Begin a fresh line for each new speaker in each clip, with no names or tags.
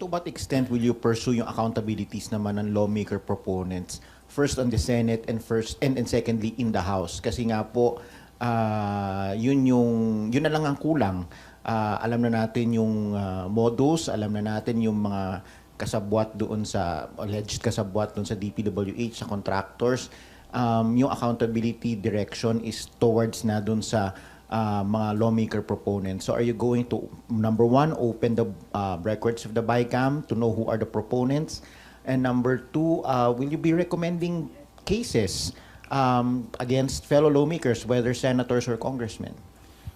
to what extent will you pursue yung accountabilities naman ng lawmaker proponents? First on the Senate and first and, and secondly in the House. Kasi nga po, ah, yun yung yun na lang ang kulang. Ah, alam na natin yung ah, modus, alam na natin yung mga kasabwat doon sa alleged kasabwat doon sa DPWH sa contractors. Um, yung accountability direction is towards na doon sa uh, mga lawmaker proponents. So are you going to, number one, open the uh, records of the BICAM to know who are the proponents? And number two, uh, will you be recommending cases um, against fellow lawmakers, whether senators or congressmen?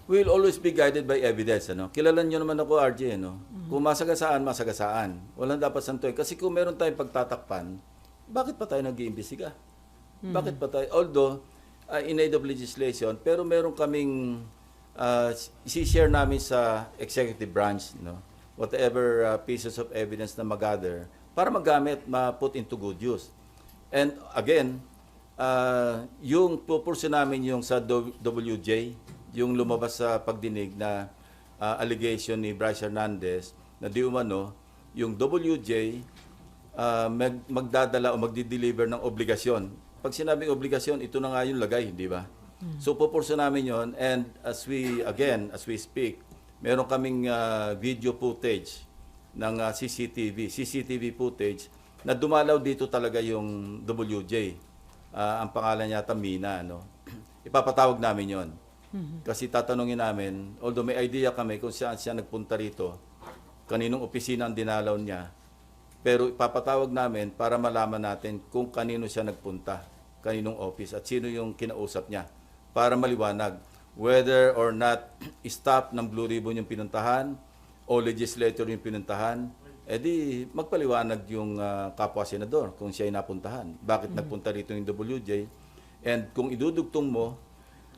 We'll always be guided by evidence. Ano? Kilala nyo naman ako, RJ. Ano? Kung masagasaan, masagasaan. Walang dapat santoy. Kasi kung meron tayong pagtatakpan, bakit pa tayo nag-iimbestiga? Bakit pa tayo? Although, uh, in aid of legislation, pero meron kaming uh, isi-share namin sa executive branch, no? whatever uh, pieces of evidence na mag-gather, para magamit, ma-put into good use. And again, uh, yung pupursu namin yung sa WJ, yung lumabas sa pagdinig na uh, allegation ni Bryce Hernandez na di umano, yung WJ uh, mag, magdadala o magdi-deliver ng obligasyon. Pag sinabing obligasyon, ito na nga yung lagay, di ba? So pupursu namin yon and as we, again, as we speak, meron kaming uh, video footage ng uh, CCTV, CCTV footage na dumalaw dito talaga yung WJ. Ah, ang pangalan niya Mina, no? Ipapatawag namin yon. Kasi tatanungin namin, although may idea kami kung saan siya nagpunta rito, kaninong opisina ang dinalaw niya, pero ipapatawag namin para malaman natin kung kanino siya nagpunta, kaninong office at sino yung kinausap niya para maliwanag whether or not staff ng Blue Ribbon yung pinuntahan o legislator yung pinuntahan, edi magpaliwanag yung ah, kapwa senador kung siya ay napuntahan. Bakit nagpunta rito yung WJ? And kung idudugtong mo,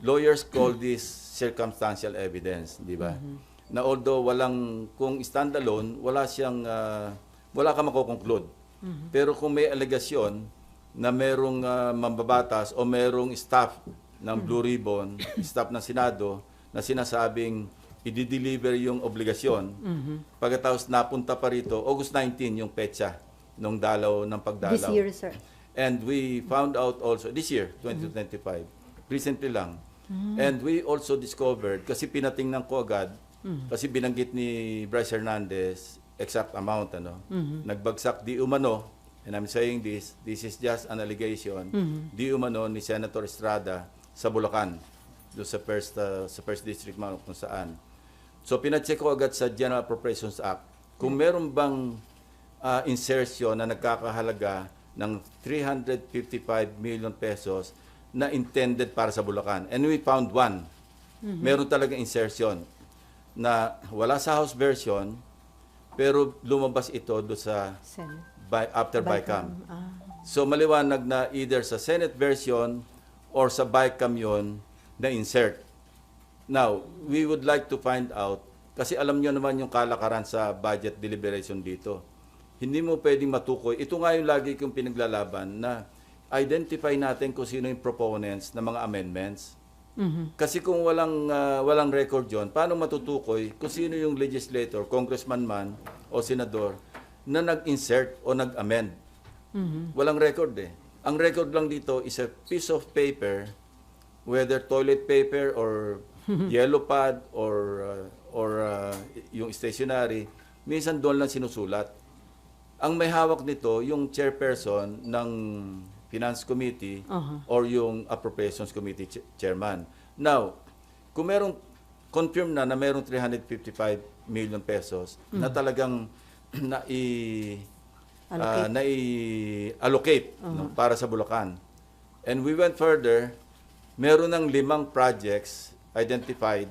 lawyers call this circumstantial evidence, di ba? Na although walang, kung standalone, wala siyang, ah, wala ka makokonclude. Pero kung may alegasyon na merong ah, mambabatas o merong staff ng Blue Ribbon, staff ng Senado, na sinasabing i-deliver yung obligasyon, pagkatapos napunta pa rito, August 19 yung petsa nung dalaw ng pagdalaw.
This year, sir.
And we found out also, this year, 2025, recently lang. And we also discovered, kasi pinatingnan ko agad, kasi binanggit ni Bryce Hernandez, exact amount, ano, nagbagsak di umano, and I'm saying this, this is just an allegation, di umano ni Senator Estrada sa Bulacan, do sa first, uh, sa first district man kung saan. So pinacheck ko agad sa General Appropriations Act kung meron bang ah, insertion na nagkakahalaga ng 355 million pesos na intended para sa Bulacan. And we found one. Meron talaga insertion na wala sa House version pero lumabas ito do sa
Senate.
By, after BICAM.
Ah.
So maliwanag na either sa Senate version or sa BICAM yun na insert. Now, we would like to find out, kasi alam nyo naman yung kalakaran sa budget deliberation dito. Hindi mo pwedeng matukoy. Ito nga yung lagi kong pinaglalaban na identify natin kung sino yung proponents ng mga amendments. Kasi kung walang ah, walang record yon, paano matutukoy kung sino yung legislator, congressman man o senador na nag-insert o nag-amend? Walang record eh. Ang record lang dito is a piece of paper, whether toilet paper or yellow pad or uh, or uh, yung stationery, minsan doon lang sinusulat. Ang may hawak nito yung chairperson ng Finance Committee
Aha.
or yung Appropriations Committee ch- chairman. Now, kung merong confirm na na merong 355 million pesos na talagang na i
Allocate.
na i-allocate no, para sa Bulacan. And we went further, meron ng limang projects identified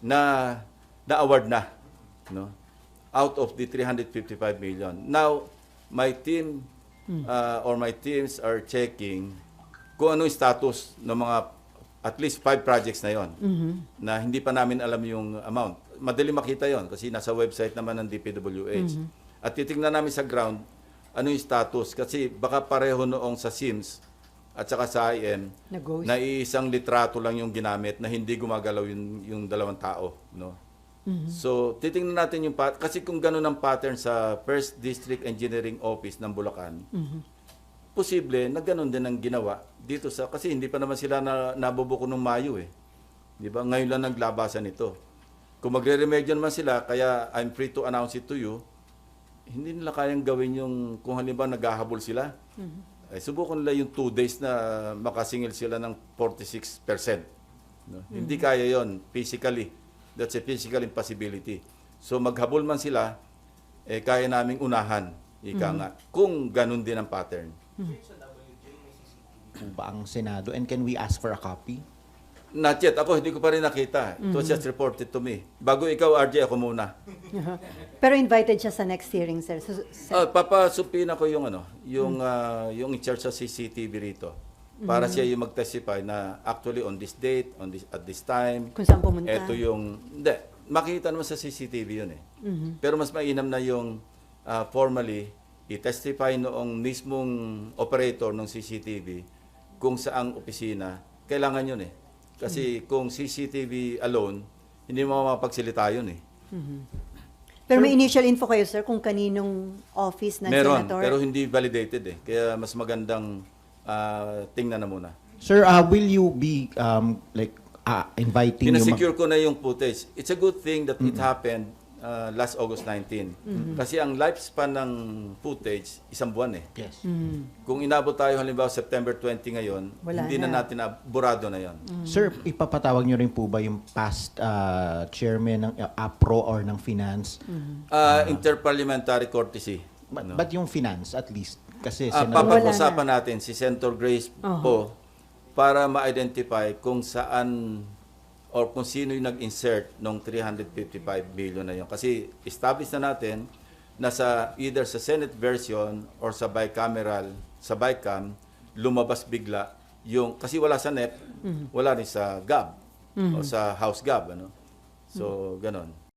na na-award na no out of the 355 million. Now, my team uh, or my teams are checking kung ano yung status ng mga at least five projects na yon na hindi pa namin alam yung amount. Madali makita yon kasi nasa website naman ng DPWH. At titingnan namin sa ground ano yung status kasi baka pareho noong sa SIMS at saka sa IM
Na-ghost.
na isang litrato lang yung ginamit na hindi gumagalaw yung, yung dalawang tao, no? So, titingnan natin yung pat kasi kung ganun ang pattern sa First District Engineering Office ng Bulacan, posible na ganun din ang ginawa dito sa kasi hindi pa naman sila na nabubuko ng Mayo eh. 'Di ba? Ngayon lang naglabasan ito. Kung magre-remedyo naman sila, kaya I'm free to announce it to you, hindi nila kayang gawin yung kung halimbawa naghahabol sila. Ay, subukan nila yung two days na makasingil sila ng 46%. No? Hindi kaya yon physically. That's a physical impossibility. So maghabol man sila, eh, kaya naming unahan. Ika nga. Kung ganun din ang pattern.
Po ba ang Senado? And can we ask for a copy?
Not yet. Ako, hindi ko pa rin nakita. It was just reported to me. Bago ikaw, RJ, ako muna.
Pero invited siya sa next hearing, sir. So, sir,
Ah, papasupin ako yung ano, yung ah, yung in charge sa CCTV rito. Para siya yung mag-testify na actually on this date, on this at this time,
kung saan pumunta.
ito yung hindi, makikita naman sa CCTV yun eh. Pero mas mainam na yung ah, formally i-testify noong mismong operator ng CCTV kung saang opisina, kailangan yun eh. Kasi kung CCTV alone, hindi mo mapagsilita yun eh.
Pero may initial info kayo, sir, kung kaninong office ng
Meron,
senator?
pero hindi validated eh. Kaya mas magandang ah, tingnan na muna.
Sir, uh, will you be um, like uh, inviting yung...
Pinasecure ko na yung footage. It's a good thing that it happened ah, last August 19. Kasi ang lifespan ng footage, isang buwan eh.
Yes.
Kung inabot tayo halimbawa September 20 ngayon,
Wala
hindi na,
na.
natin, na, burado na yon.
Sir, ipapatawag niyo rin po ba yung past uh, chairman ng uh, APRO or ng finance?
Ah, interparliamentary courtesy.
But,
ano.
but yung finance at least kasi Senator-
papag-usapan natin si Senator Grace po para ma-identify kung saan or kung sino yung nag-insert ng 355 billion na yun. Kasi establish na natin na sa either sa Senate version or sa bicameral, sa BICAM, lumabas bigla yung, kasi wala sa NEP, wala rin sa GAB o sa House GAB. Ano? So, ganon.